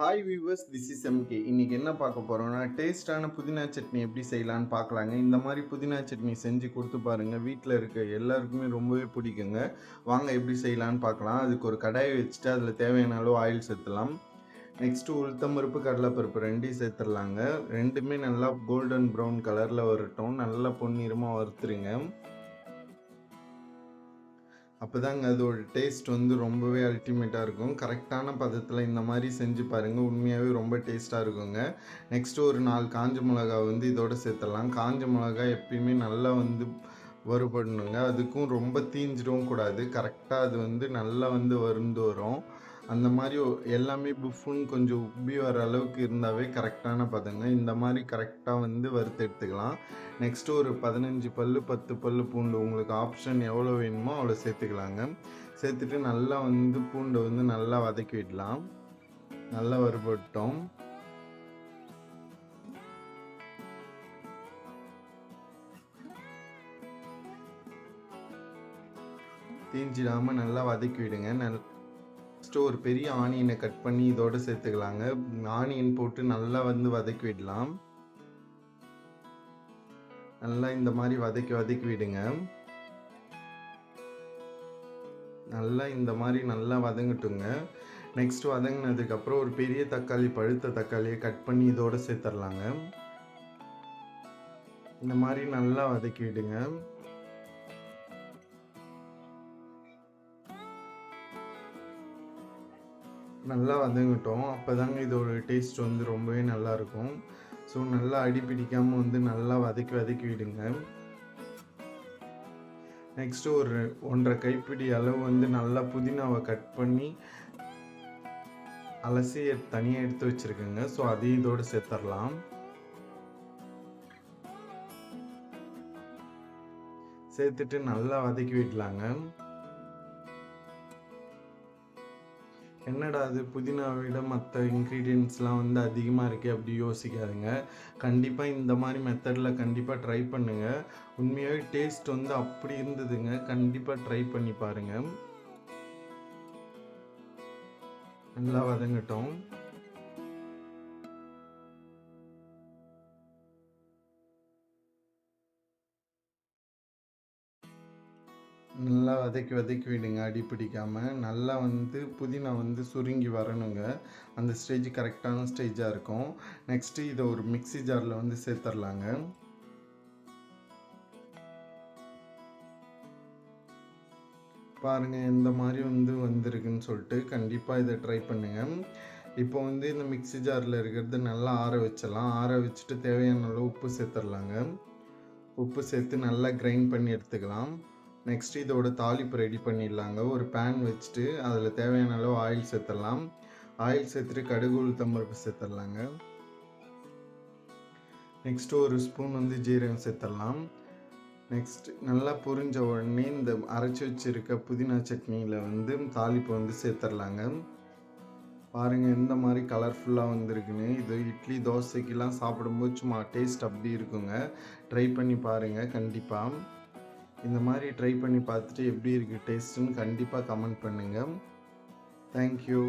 Hi viewers this is MK இன்றைக்கி என்ன பார்க்க போகிறோம்னா டேஸ்டான புதினா சட்னி எப்படி செய்யலான்னு பார்க்கலாங்க. இந்த மாதிரி புதினா சட்னி செஞ்சு கொடுத்து பாருங்கள் வீட்டில் இருக்க எல்லாருக்குமே ரொம்பவே பிடிக்குங்க. வாங்க எப்படி செய்யலான்னு பார்க்கலாம். அதுக்கு ஒரு கடாயை வச்சுட்டு அதில் தேவையான அளவு ஆயில் சேர்த்துலாம். நெக்ஸ்ட்டு உளுத்தம் பருப்பு கடலைப்பருப்பு ரெண்டையும் சேர்த்துடலாங்க. ரெண்டுமே நல்லா கோல்டன் ப்ரௌன் கலரில் வரட்டும். நல்லா பொன்னிறமாக வறுத்துருங்க. அப்போ தாங்க அதோட டேஸ்ட் வந்து ரொம்பவே அல்டிமேட்டாக இருக்கும். கரெக்டான பதத்தில் இந்த மாதிரி செஞ்சு பாருங்கள் உண்மையாகவே ரொம்ப டேஸ்ட்டாக இருக்குங்க. நெக்ஸ்ட்டு ஒரு நாலு காஞ்ச மிளகா வந்து இதோட சேர்த்துடலாம். காஞ்ச மிளகா எப்பயுமே நல்லா வந்து வறுபடணுங்க. அதுக்கும் ரொம்ப தீஞ்சிடவும் கூடாது. கரெக்டாக அது வந்து நல்லா வந்து வருந்து வரும். அந்த மாதிரி எல்லாமே புஃபுன்னு கொஞ்சம் உப்பி வர அளவுக்கு இருந்தாவே கரெக்டான பதங்க. இந்த மாதிரி கரெக்டாக வந்து வறுத்து எடுத்துக்கலாம். நெக்ஸ்ட்டு ஒரு பதினஞ்சு பல்லு பத்து பல் பூண்டு உங்களுக்கு ஆப்ஷன் எவ்வளோ வேணுமோ அவ்வளோ சேர்த்துக்கலாங்க. சேர்த்துட்டு நல்லா வந்து பூண்டை வந்து நல்லா வதக்கி விடலாம். நல்லா வறுபட்டோம். தீஞ்சிடாமல் நல்லா வதக்கி விடுங்க. நல் நெக்ஸ்ட்டு ஒரு பெரிய ஆனியனை கட் பண்ணி இதோடு சேர்த்துக்கலாங்க. ஆனியன் போட்டு நல்லா வந்து வதக்கி விடலாம். நல்லா இந்த மாதிரி வதக்கி வதக்கி விடுங்க. நல்லா இந்த மாதிரி நல்லா வதங்கட்டுங்க. நெக்ஸ்ட் வதங்கினதுக்கப்புறம் ஒரு பெரிய தக்காளி பழுத்த தக்காளியை கட் பண்ணி இதோட சேர்த்துடலாங்க. இந்த மாதிரி நல்லா வதக்கி விடுங்க. நல்லா வதங்கட்டும். அப்போ தாங்க இதோட டேஸ்ட் வந்து ரொம்பவே நல்லாயிருக்கும் ஸோ நல்லா அடி பிடிக்காமல் வந்து நல்லா வதக்கி வதக்கி விடுங்க. நெக்ஸ்ட்டு ஒரு ஒன்றரை கைப்பிடி அளவு வந்து நல்லா புதினாவை கட் பண்ணி அலசி தனியாக எடுத்து வச்சுருக்கேங்க. ஸோ அதையும் இதோடு சேர்த்துடலாம் சேர்த்துட்டு நல்லா வதக்கி விடலாங்க. என்னடா அது புதினாவை விட மற்ற இன்க்ரீடியன்ட்ஸ்லாம் வந்து அதிகமாக இருக்குது அப்படி யோசிக்காதுங்க. கண்டிப்பாக இந்த மாதிரி மெத்தடில் கண்டிப்பாக ட்ரை பண்ணுங்கள் உண்மையாகவே டேஸ்ட் வந்து அப்படி இருந்ததுங்க. கண்டிப்பாக ட்ரை பண்ணி பாருங்கள் நல்லா வதங்கட்டும். நல்லா வதக்கி வதக்கி விடுங்க. அடி பிடிக்காமல் நல்லா வந்து புதினா வந்து சுருங்கி வரணுங்க. அந்த ஸ்டேஜ் கரெக்டான ஸ்டேஜாக இருக்கும். நெக்ஸ்ட்டு இதை ஒரு மிக்ஸி ஜாரில் வந்து சேர்த்துர்லாங்க. பாருங்கள் எந்த மாதிரி வந்து வந்திருக்குன்னு சொல்லிட்டு கண்டிப்பாக இதை ட்ரை பண்ணுங்கள் இப்போ வந்து இந்த மிக்ஸி ஜாரில் இருக்கிறது நல்லா ஆற வச்சிடலாம். ஆற வச்சுட்டு தேவையான அளவு உப்பு சேர்த்துடலாங்க உப்பு சேர்த்து நல்லா கிரைண்ட் பண்ணி எடுத்துக்கலாம். நெக்ஸ்ட் இதோட தாளிப்பு ரெடி பண்ணிடலாங்க. ஒரு பேன் வச்சுட்டு அதில் தேவையான அளவு ஆயில் சேர்த்துடலாம். ஆயில் சேர்த்துட்டு கடுகு உளுத்தம்பருப்பு சேர்த்துடலாங்க. நெக்ஸ்ட் ஒரு ஸ்பூன் வந்து ஜீரகம் சேர்த்துடலாம். நெக்ஸ்ட் நல்லா புரிஞ்ச உடனே இந்த அரைச்சி வச்சுருக்க புதினா சட்னியில் வந்து தாளிப்பு வந்து சேர்த்துடலாங்க. பாருங்கள் எந்த மாதிரி கலர்ஃபுல்லாக வந்திருக்குன்னு. இது இட்லி தோசைக்கெலாம் சாப்பிடும்போது சும்மா டேஸ்ட் அப்படி இருக்குங்க. ட்ரை பண்ணி பாருங்கள் கண்டிப்பாக இந்த மாதிரி ட்ரை பண்ணி பார்த்துட்டு எப்படி இருக்குது டேஸ்ட்டுன்னு கண்டிப்பாக கமெண்ட் பண்ணுங்கள் தேங்க்யூ